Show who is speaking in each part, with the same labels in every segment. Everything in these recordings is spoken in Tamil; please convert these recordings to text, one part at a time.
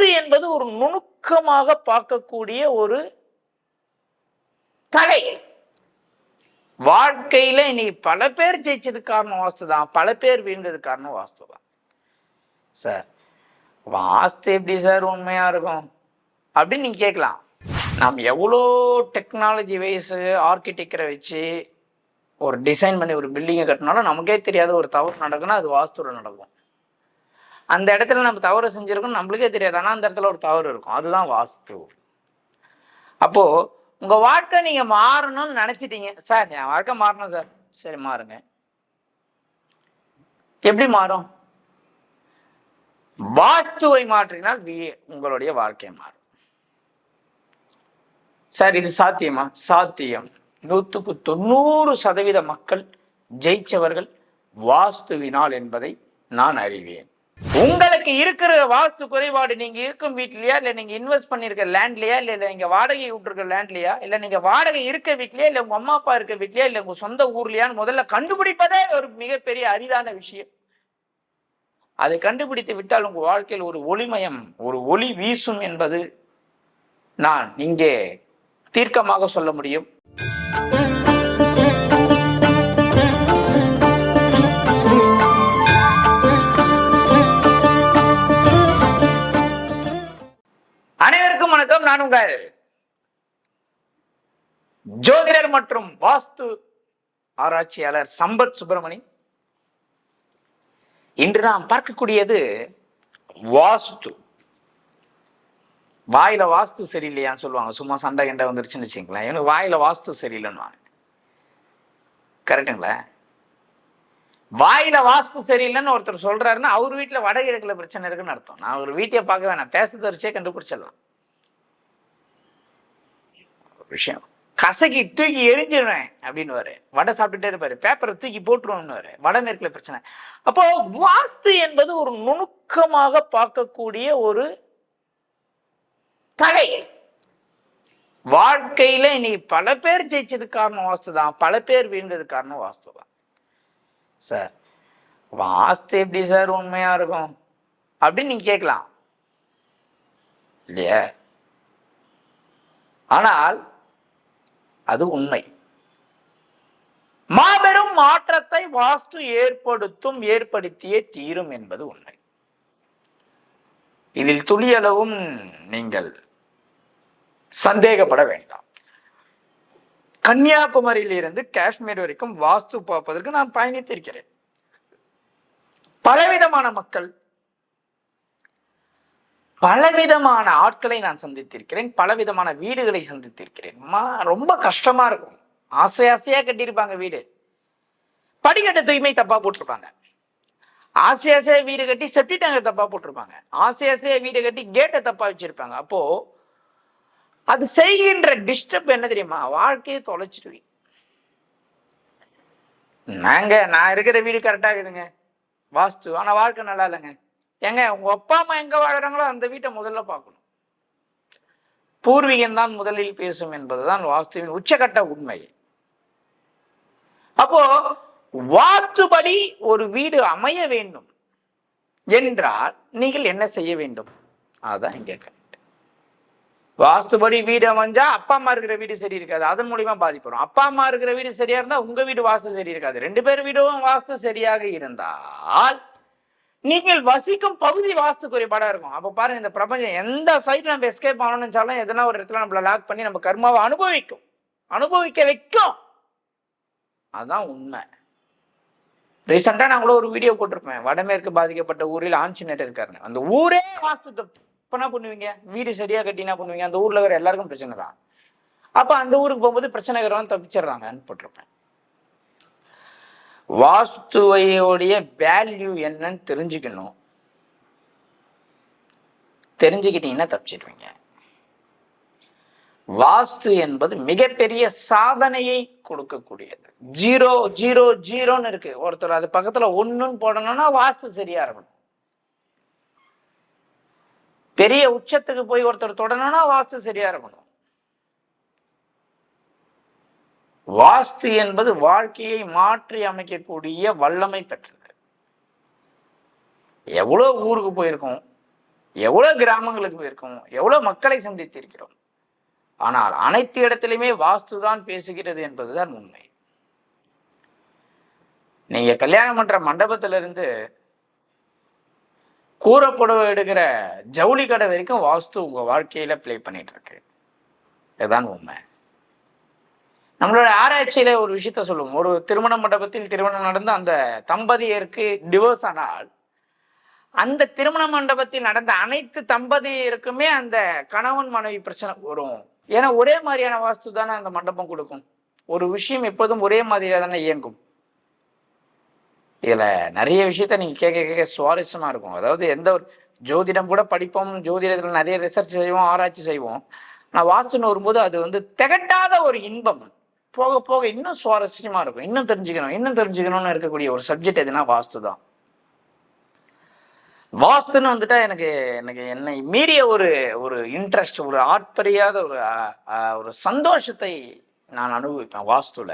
Speaker 1: பத்து என்பது ஒரு நுணுக்கமாக பார்க்கக்கூடிய ஒரு கலை. வாழ்க்கையில இன்னைக்கு பல பேர் ஜெயிச்சதுக்கு காரணம் வாஸ்து தான் பல பேர் வீழ்ந்ததுக்கு காரணம் வாஸ்து தான் சார் வாஸ்து எப்படி சார் உண்மையா இருக்கும்? அப்படின்னு நீங்க கேட்கலாம். நாம் எவ்வளோ டெக்னாலஜி வைஸு ஆர்கிடெக்டரை வச்சு ஒரு டிசைன் பண்ணி ஒரு பில்டிங்கை கட்டினாலும் நமக்கே தெரியாத ஒரு தவறு நடக்குன்னா அது வாஸ்துவில் நடக்கும். அந்த இடத்துல நம்ம தவறு செஞ்சுருக்கோம் நம்மளுக்கே தெரியாது. ஆனால் அந்த இடத்துல ஒரு தவறு இருக்கும். அதுதான் வாஸ்து. அப்போது உங்கள் வாழ்க்கை நீங்கள் மாறணும்னு நினச்சிட்டீங்க. சார் என் வாழ்க்கை மாறணும் சார். சரி மாறுங்க. எப்படி மாறும்? வாஸ்துவை மாற்றினால் வி- உங்களுடைய வாழ்க்கை மாறும். சார் இது சாத்தியமா? சாத்தியம். நூற்றுக்கு தொண்ணூறு சதவீத மக்கள் ஜெயிச்சவர்கள் வாஸ்துவினால் என்பதை நான் அறிவேன். உங்களுக்கு இருக்கிற வாஸ்து குறைபாடு நீங்க இருக்கும் வீட்லயா இல்ல நீங்க இன்வெஸ்ட் பண்ணிருக்க லேண்ட்லயா இல்ல நீங்க வாடகை விட்டுருக்க லேண்ட்லயா இல்ல நீங்க வாடகை இருக்க வீட்லயா இல்ல உங்க அம்மா அப்பா இருக்க வீட்லயா இல்ல உங்க சொந்த ஊர்லயான்னு முதல்ல கண்டுபிடிப்பதே ஒரு மிகப்பெரிய அரிதான விஷயம். அதை கண்டுபிடித்து விட்டால் உங்க வாழ்க்கையில் ஒரு ஒளிமயம் ஒரு ஒளி வீசும் என்பது நான் இங்கே தீர்க்கமாக சொல்ல முடியும். வணக்கம் ஜோதிடர் மற்றும் வாஸ்து ஆராய்ச்சியாளர் சம்பத் சுப்பிரமணி இன்று நாம் பார்க்கக்கூடியது வாஸ்து. வாயில வாஸ்து சரியில்லையான்னு சொல்லுவாங்க. சும்மா சண்டை கண்டை வந்துருச்சுன்னு வச்சுங்களேன் எனக்கு வாயில வாஸ்து சரியில்லைன்னு கரெக்டுங்களா வாயில வாஸ்து சரியில்லைன்னு ஒருத்தர் சொல்றாருன்னா அவர் வீட்டுல வடகிழக்குல பிரச்சனை இருக்குன்னு அர்த்தம். நான் ஒரு வீட்டையே பார்க்க வேணாம். பேசுறது வச்சே கண்டுபிடிச்சிடலாம். விஷயம். கசக்கி தூக்கி எரிஞ்சிடுவேன் அப்படின்னு வரு வடை சாப்பிட்டுட்டே இருப்பாரு. பேப்பரை தூக்கி போட்டுருவோம்னு வடமேற்குல பிரச்சனை. அப்போ வாஸ்து என்பது ஒரு நுணுக்கமாக பார்க்கக்கூடிய ஒரு கலை. வாழ்க்கையில இன்னைக்கு பல பேர் ஜெயிச்சதுக்கு காரணம் வாஸ்து தான். பல பேர் வீழ்ந்தது காரணம் வாஸ்து தான். சார் வாஸ்து எப்படி சார் உண்மையா இருக்கும்? அப்படின்னு நீங்க கேட்கலாம். இல்லையா? ஆனால் அது உண்மை. மாபெரும் மாற்றத்தை வாஸ்து ஏற்படுத்தும் ஏற்படுத்தியே தீரும் என்பது உண்மை. இதில் துளியளவும் நீங்கள் சந்தேகப்பட வேண்டாம். கன்னியாகுமரியில் இருந்து காஷ்மீர் வரைக்கும் வாஸ்து பார்ப்பதற்கு நான் பயணித்திருக்கிறேன். பலவிதமான மக்கள் பலவிதமான ஆட்களை நான் சந்தித்திருக்கிறேன் பலவிதமான வீடுகளை சந்தித்திருக்கிறேன். ரொம்ப கஷ்டமா இருக்கும். ஆசை ஆசையா கட்டியிருப்பாங்க வீடு. படிக்கட்டு தூய்மை தப்பா போட்டிருப்பாங்க. ஆசை ஆசையா வீடு கட்டி செப்டி டேங்க தப்பா போட்டிருப்பாங்க. ஆசை ஆசையா வீடு கட்டி கேட்டை தப்பா வச்சிருப்பாங்க. அப்போ அது செய்கின்ற டிஸ்டர்ப் என்ன தெரியுமா? வாழ்க்கையை தொலைச்சிடுவீங்க. நாங்க நான் இருக்கிற வீடு கரெக்டாக இருக்குதுங்க. வாஸ்து ஆனா வாழ்க்கை நல்லா இல்லைங்க. ஏங்க உங்க அப்பா அம்மா எங்க வாழறாங்களோ அந்த வீட்டை முதல்ல பார்க்கணும். பூர்வீகம் தான் முதலில் பேசும் என்பதுதான் வாஸ்துவின் உச்சகட்ட உண்மை. அப்போ வாஸ்துபடி ஒரு வீடு அமைய வேண்டும் என்றால் நீங்கள் என்ன செய்ய வேண்டும்? அதான் இங்க கரெக்ட் வாஸ்துபடி வீடு அமைஞ்சா அப்பா அம்மா இருக்கிற வீடு சரி இருக்காது. அதன் மூலியமா பாதிப்படும் அப்பா அம்மா இருக்கிற வீடு சரியா இருந்தா உங்க வீடு வாஸ்து சரி இருக்காது. ரெண்டு பேர் வீடும் வாஸ்து சரியாக இருந்தால் நீங்கள் வசிக்கும் பகுதி வாஸ்து குறைபாடா இருக்கும். அப்ப பாருங்க இந்த பிரபஞ்சம் எந்த சைட்ல நம்ம எஸ்கேப் ஆகணும்னு நினைச்சாலும் எதனா ஒரு இடத்துல நம்மள லாக் பண்ணி நம்ம கர்மாவை அனுபவிக்கும். அனுபவிக்க வைக்கும். அதுதான் உண்மை. ரீசெண்டா நான் கூட ஒரு வீடியோ போட்டிருப்பேன். வடமேற்கு பாதிக்கப்பட்ட ஊரில் ஆஞ்சநேயர் இருக்காருன்னு அந்த ஊரே வாஸ்து என்ன பண்ணுவீங்க? வீடு சரியா கட்டினா பண்ணுவீங்க? அந்த ஊர்ல இருக்கிற எல்லாருக்கும் பிரச்சனை தான். அப்ப அந்த ஊருக்கு போகும்போது பிரச்சனை இருக்கிறவங்க தப்பிச்சிடுறாங்கன்னு போட்டிருப்பேன். வாஸ்துவையோடைய வேல்யூ என்னன்னு தெரிஞ்சுக்கணும். தெரிஞ்சுக்கிட்டீங்கன்னா தப்பிச்சிடுவீங்க வாஸ்து என்பது மிகப்பெரிய சாதனையை கொடுக்கக்கூடியது. ஜீரோ ஜீரோ ஜீரோன்னு இருக்கு. ஒருத்தர் அது பக்கத்துல ஒன்றுன்னு போடணும்னா வாஸ்து சரியா இருக்கணும். பெரிய உச்சத்துக்கு போய் ஒருத்தர் தொடணும்னா வாஸ்து சரியா இருக்கணும். வாஸ்து என்பது வாழ்க்கையை மாற்றி அமைக்கக்கூடிய வல்லமை பெற்றது. எவ்வளோ ஊருக்கு போயிருக்கோம் எவ்வளோ கிராமங்களுக்கு போயிருக்கோம் எவ்வளோ மக்களை சந்தித்திருக்கிறோம். ஆனால் அனைத்து இடத்திலுமே வாஸ்து தான் பேசுகிறது என்பதுதான் உண்மை. நீங்க கல்யாணம் பண்ற மண்டபத்திலிருந்து இருந்து எடுக்கிற ஜவுளி கடை வரைக்கும் வாஸ்து உங்க வாழ்க்கையில ப்ளே பண்ணிட்டு இருக்கு. இதுதான் உண்மை. நம்மளோட ஆராய்ச்சியில ஒரு விஷயத்த சொல்லுவோம். ஒரு திருமண மண்டபத்தில் திருமணம் நடந்த அந்த தம்பதியருக்கு டிவோர்ஸ் ஆனால் அந்த திருமண மண்டபத்தில் நடந்த அனைத்து தம்பதியருக்குமே அந்த கணவன் மனைவி பிரச்சனை வரும். ஏன்னா ஒரே மாதிரியான வாஸ்து தானே அந்த மண்டபம் கொடுக்கும். ஒரு விஷயம் எப்போதும் ஒரே மாதிரியா தானே இயங்கும். இதில் நிறைய விஷயத்த நீங்கள் கேட்க கேட்க சுவாரஸ்யமாக இருக்கும். அதாவது எந்த ஒரு ஜோதிடம் கூட படிப்போம் ஜோதிடத்தில் நிறைய ரிசர்ச் செய்வோம் ஆராய்ச்சி செய்வோம். ஆனால் வாஸ்துன்னு வரும்போது அது வந்து திகட்டாத ஒரு இன்பம். போக போக இன்னும் சுவாரஸ்யமா இருக்கும். இன்னும் தெரிஞ்சுக்கணும் இன்னும் தெரிஞ்சுக்கணும்னு இருக்கக்கூடிய ஒரு சப்ஜெக்ட் எதுனா வாஸ்து தான் வாஸ்துன்னு வந்துட்டா எனக்கு எனக்கு என்னை மீறிய ஒரு ஒரு இன்ட்ரெஸ்ட் ஒரு ஆட்பறியாத ஒரு ஒரு சந்தோஷத்தை நான் அனுபவிப்பேன் வாஸ்துல.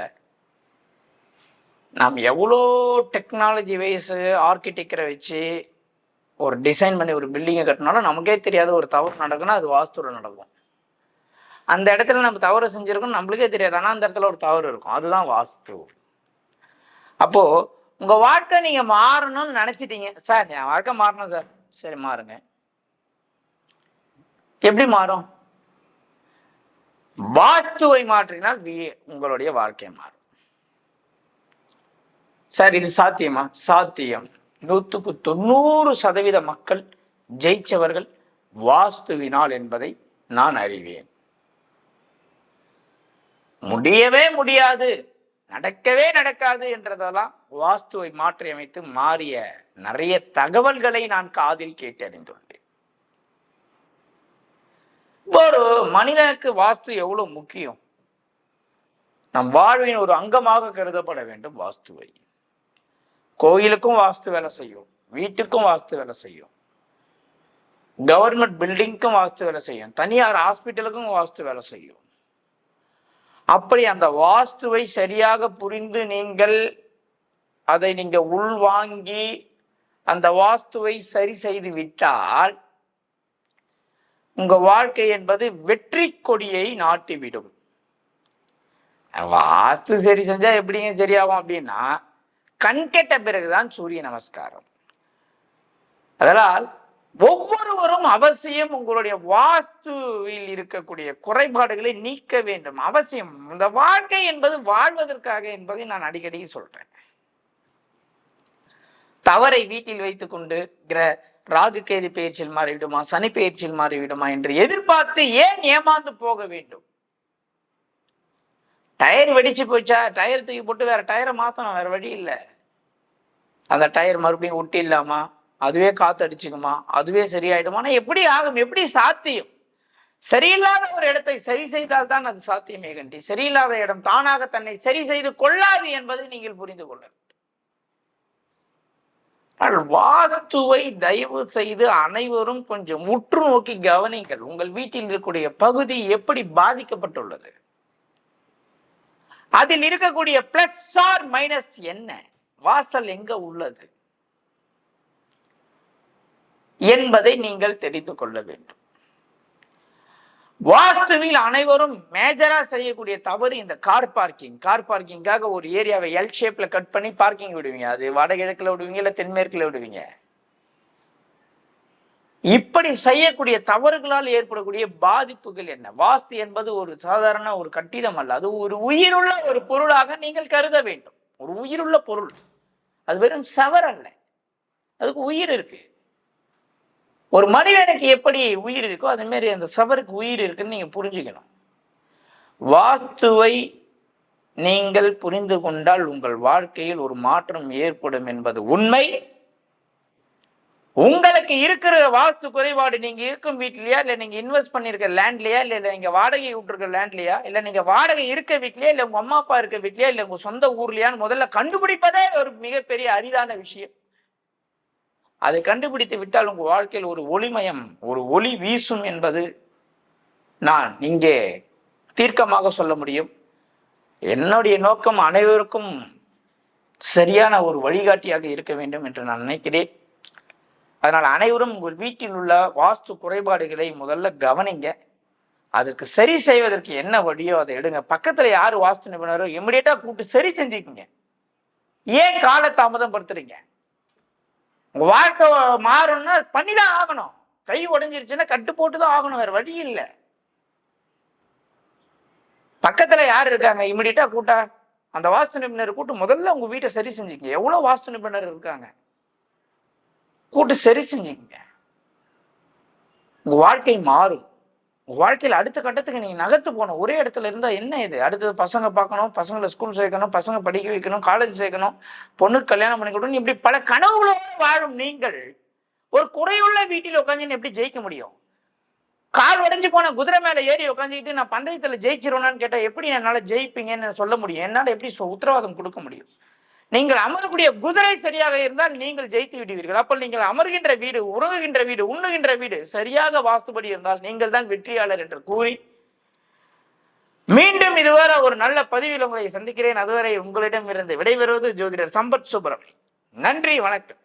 Speaker 1: நாம் எவ்வளோ டெக்னாலஜி வைஸு ஆர்கிடெக்டரை வச்சு ஒரு டிசைன் பண்ணி ஒரு பில்டிங்கை கட்டினாலும் நமக்கே தெரியாத ஒரு தவறு நடக்குன்னா அது வாஸ்துவில் நடக்கும். அந்த இடத்துல நம்ம தவறு செஞ்சுருக்கோம் நம்மளுக்கே தெரியாது. ஆனால் அந்த இடத்துல ஒரு தவறு இருக்கும். அதுதான் வாஸ்து. அப்போது உங்கள் வாழ்க்கை நீங்கள் மாறணும்னு நினச்சிட்டீங்க. சார் என் வாழ்க்கை மாறணும் சார். சரி மாறுங்க. எப்படி மாறும்? வாஸ்துவை மாற்றினால் வி- உங்களுடைய வாழ்க்கை மாறும். சார் இது சாத்தியமா? சாத்தியம். நூற்றுக்கு தொண்ணூறு சதவீத மக்கள் ஜெயிச்சவர்கள் வாஸ்துவினால் என்பதை நான் அறிவேன். முடியவே முடியாது நடக்கவே நடக்காது என்றதெல்லாம் வாஸ்துவை மாற்றி அமைத்து மாறிய நிறைய தகவல்களை நான் காதில் கேட்டறிந்துள்ளேன். ஒரு மனிதனுக்கு வாஸ்து எவ்வளவு முக்கியம்? நம் வாழ்வின் ஒரு அங்கமாக கருதப்பட வேண்டும் வாஸ்துவை. கோயிலுக்கும் வாஸ்து வேலை செய்யும் வீட்டுக்கும் வாஸ்து வேலை செய்யும் கவர்மெண்ட் பில்டிங்க்கும் வாஸ்து வேலை செய்யும் தனியார் ஹாஸ்பிட்டலுக்கும் வாஸ்து வேலை செய்யும். அப்படி அந்த வாஸ்துவை சரியாக புரிந்து நீங்கள் அதை நீங்கள் உள்வாங்கி அந்த வாஸ்துவை சரி செய்து விட்டால் உங்கள் வாழ்க்கை என்பது வெற்றி கொடியை நாட்டிவிடும். வாஸ்து சரி செஞ்சா எப்படிங்க சரியாகும் அப்படின்னா கண் கெட்ட பிறகுதான் சூரிய நமஸ்காரம். அதனால் ஒவ்வொருவரும் அவசியம் உங்களுடைய வாஸ்துவில் இருக்கக்கூடிய குறைபாடுகளை நீக்க வேண்டும். அவசியம். இந்த வாழ்க்கை என்பது வாழ்வதற்காக என்பதை நான் அடிக்கடி சொல்றேன். தவறை வீட்டில் வைத்துக் கொண்டு கிர ராகு கேது பயிற்சியில் மாறிவிடுமா சனி பயிற்சியில் மாறிவிடுமா என்று எதிர்பார்த்து ஏன் ஏமாந்து போக வேண்டும்? டயர் வெடிச்சு போச்சா? டயர் தூக்கி போட்டு வேற டயரை மாத்தணும் வேற வழி இல்லை. அந்த டயர் மறுபடியும் ஒட்டி இல்லாமா அதுவே காத்தடிச்சுக்குமா? அதுவே சரியாயிடுமானா எப்படி ஆகும்? எப்படி சாத்தியம்? சரியில்லாத ஒரு இடத்தை சரி செய்தால் தான் அது சாத்தியமே கண்டி. சரியில்லாத இடம் தானாக தன்னை சரி செய்து கொள்ளாது என்பதை நீங்கள் புரிந்து கொள்ள வேண்டும். வாஸ்துவை தயவு செய்து அனைவரும் கொஞ்சம் முற்று நோக்கி கவனிங்கள். உங்கள் வீட்டில் இருக்கக்கூடிய பகுதி எப்படி பாதிக்கப்பட்டுள்ளது? அதில் இருக்கக்கூடிய பிளஸ் ஆர் மைனஸ் என்ன? வாசல் எங்க உள்ளது? என்பதை நீங்கள் தெரிந்து கொள்ள வேண்டும். வாஸ்துவில் அனைவரும் மேஜரா செய்யக்கூடிய தவறு இந்த கார் பார்க்கிங் கார் பார்க்கிங்காக ஒரு ஏரியாவை எல் ஷேப்ல கட் பண்ணி பார்க்கிங் விடுவீங்க. அது வடகிழக்குல விடுவீங்க இல்ல தென்மேற்குல விடுவீங்க. இப்படி செய்யக்கூடிய தவறுகளால் ஏற்படக்கூடிய பாதிப்புகள் என்ன? வாஸ்து என்பது ஒரு சாதாரண ஒரு கட்டிடம் அல்ல. அது ஒரு உயிருள்ள ஒரு பொருளாக நீங்கள் கருத வேண்டும். ஒரு உயிருள்ள பொருள். அது வெறும் செவர் அல்ல. அதுக்கு உயிர் இருக்கு. ஒரு மனிதனுக்கு எப்படி உயிர் இருக்கோ அதுமாரி மாதிரி அந்த சவருக்கு உயிர் இருக்குன்னு நீங்கள் புரிஞ்சுக்கணும். வாஸ்துவை நீங்கள் புரிந்து கொண்டால் உங்கள் வாழ்க்கையில் ஒரு மாற்றம் ஏற்படும் என்பது உண்மை. உங்களுக்கு இருக்கிற வாஸ்து குறைபாடு நீங்க இருக்கும் வீட்லயா இல்ல நீங்க இன்வெஸ்ட் பண்ணிருக்க லேண்ட்லயா இல்ல நீங்க வாடகை விட்டுருக்க லேண்ட்லயா இல்ல நீங்க வாடகை இருக்க வீட்லயா இல்ல உங்க அம்மா அப்பா இருக்க வீட்லயா இல்ல உங்க சொந்த ஊர்லயான்னு முதல்ல கண்டுபிடிப்பதே ஒரு மிகப்பெரிய அரிதான விஷயம். அதை கண்டுபிடித்து விட்டால் உங்கள் வாழ்க்கையில் ஒரு ஒளிமயம் ஒரு ஒளி வீசும் என்பது நான் இங்கே தீர்க்கமாக சொல்ல முடியும். என்னுடைய நோக்கம் அனைவருக்கும் சரியான ஒரு வழிகாட்டியாக இருக்க வேண்டும் என்று நான் நினைக்கிறேன். அதனால் அனைவரும் உங்கள் வீட்டில் உள்ள வாஸ்து குறைபாடுகளை முதல்ல கவனிங்க. அதற்கு சரி செய்வதற்கு என்ன வழியோ அதை எடுங்க. பக்கத்தில் யார் வாஸ்து நிபுணரோ இமிடியேட்டாக கூப்பிட்டு சரி செஞ்சுக்குங்க. ஏன் கால தாமதம் படுத்துறீங்க? உங்க வாழ்க்கை மாறணும்னா பண்ணி தான் ஆகணும். கை உடஞ்சிருச்சுன்னா கட்டு போட்டு தான் ஆகணும் வேற வழி இல்லை. பக்கத்துல யார் இருக்காங்க? இமிடியட்டா கூட்டா. அந்த வாஸ்து நிபுணர் கூட்டு முதல்ல உங்க வீட்டை சரி செஞ்சுங்க எவ்வளவு வாஸ்து நிபுணர் இருக்காங்க? கூட்டு சரி செஞ்சுங்க உங்க வாழ்க்கை மாறும். வாழ்க்கையில் அடுத்த கட்டத்துக்கு நீங்கள் நகர்த்து போகணும். ஒரே இடத்துல இருந்தால் என்ன இது? அடுத்தது பசங்க பார்க்கணும் பசங்களை ஸ்கூல் சேர்க்கணும் பசங்க படிக்க வைக்கணும் காலேஜ் சேர்க்கணும் பொண்ணுக்கு கல்யாணம் பண்ணி கொடுக்கணும். இப்படி பல கனவுகளோடு வாழும் நீங்கள் ஒரு குறையுள்ள வீட்டில் உட்காந்து எப்படி ஜெயிக்க முடியும்? கால் உடஞ்சி போன குதிரை மேலே ஏறி உட்காந்துக்கிட்டு நான் பந்தயத்தில் ஜெயிச்சிருவேனான்னு கேட்டால் எப்படி என்னால் ஜெயிப்பீங்கன்னு சொல்ல முடியும்? என்னால் எப்படி உத்தரவாதம் கொடுக்க முடியும்? நீங்கள் அமரக்கூடிய குதிரை சரியாக இருந்தால் நீங்கள் ஜெயித்து விடுவீர்கள். அப்போ நீங்கள் அமர்கின்ற வீடு உறங்குகின்ற வீடு உண்ணுகின்ற வீடு சரியாக வாஸ்துபடி இருந்தால் நீங்கள் தான் வெற்றியாளர் என்று கூறி மீண்டும் இதுவரை ஒரு நல்ல பதிவில் உங்களை சந்திக்கிறேன். அதுவரை உங்களிடம் இருந்து விடைபெறுவது ஜோதிடர் சம்பத் சுப்பிரமணி நன்றி வணக்கம்.